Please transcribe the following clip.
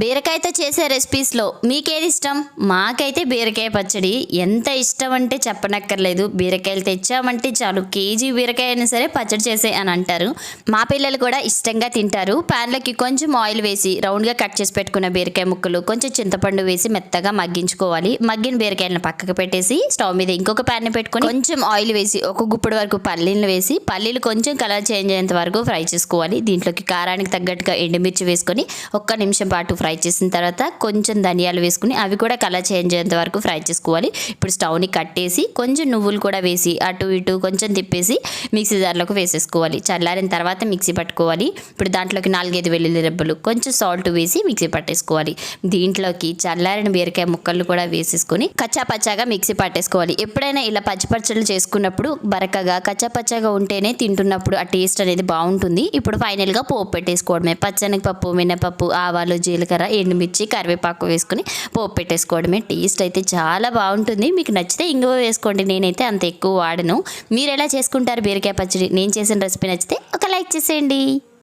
బీరకాయతో చేసే రెసిపీస్లో మీకేది ఇష్టం? మాకైతే బీరకాయ పచ్చడి ఎంత ఇష్టం అంటే చెప్పనక్కర్లేదు. బీరకాయలు తెచ్చామంటే చాలు. కేజీ బీరకాయ అయినా సరే పచ్చడి చేసే అని అంటారు. మా పిల్లలు కూడా ఇష్టంగా తింటారు. ప్యాన్లోకి కొంచెం ఆయిల్ వేసి రౌండ్గా కట్ చేసి పెట్టుకున్న బీరకాయ ముక్కలు కొంచెం చింతపండు వేసి మెత్తగా మగ్గించుకోవాలి. మగ్గిన బీరకాయలను పక్కకు పెట్టేసి స్టవ్ మీద ఇంకొక ప్యాన్ పెట్టుకొని కొంచెం ఆయిల్ వేసి ఒక గుప్పుడు వరకు పల్లీలు వేసి పల్లీలు కొంచెం కలర్ చేంజ్ అయ్యేంత వరకు ఫ్రై చేసుకోవాలి. దీంట్లోకి కారానికి తగ్గట్టుగా ఎండుమిర్చి వేసుకొని ఒక్క నిమిషం పాటు ఫ్రై చేసిన తర్వాత కొంచెం ధనియాలు వేసుకుని అవి కూడా కలర్ చేంజ్ అయ్యేంత వరకు ఫ్రై చేసుకోవాలి. ఇప్పుడు స్టవ్ని కట్టేసి కొంచెం నువ్వులు కూడా వేసి అటు ఇటు కొంచెం తిప్పేసి మిక్సీ జార్లోకి వేసేసుకోవాలి. చల్లారిన తర్వాత మిక్సీ పట్టుకోవాలి. ఇప్పుడు దాంట్లోకి నాలుగైదు వెల్లుల్లి రెబ్బలు కొంచెం సాల్ట్ వేసి మిక్సీ పట్టేసుకోవాలి. దీంట్లోకి చల్లారిన బీరకాయ ముక్కలు కూడా వేసేసుకొని కచ్చా పచ్చాగా మిక్సీ పట్టేసుకోవాలి. ఎప్పుడైనా ఇలా పచ్చిపచ్చలు చేసుకున్నప్పుడు బరకగా కచ్చాపచ్చాగా ఉంటేనే తింటున్నప్పుడు ఆ టేస్ట్ అనేది బాగుంటుంది. ఇప్పుడు ఫైనల్గా పోపు పెట్టేసుకోవడమే. పచ్చనగపప్పు మినపప్పు ఆవాలు జీలకర్ర ఎండుమిర్చి కరివేపాకు వేసుకుని పోపు పెట్టేసుకోవడమే. టేస్ట్ అయితే చాలా బాగుంటుంది. మీకు నచ్చితే ఇంగువ వేసుకోండి. నేనైతే అంత ఎక్కువ వాడను. మీరు ఎలా చేసుకుంటారు బీరకాయ పచ్చడి? నేను చేసిన రెసిపీ నచ్చితే ఒక లైక్ చేసేయండి.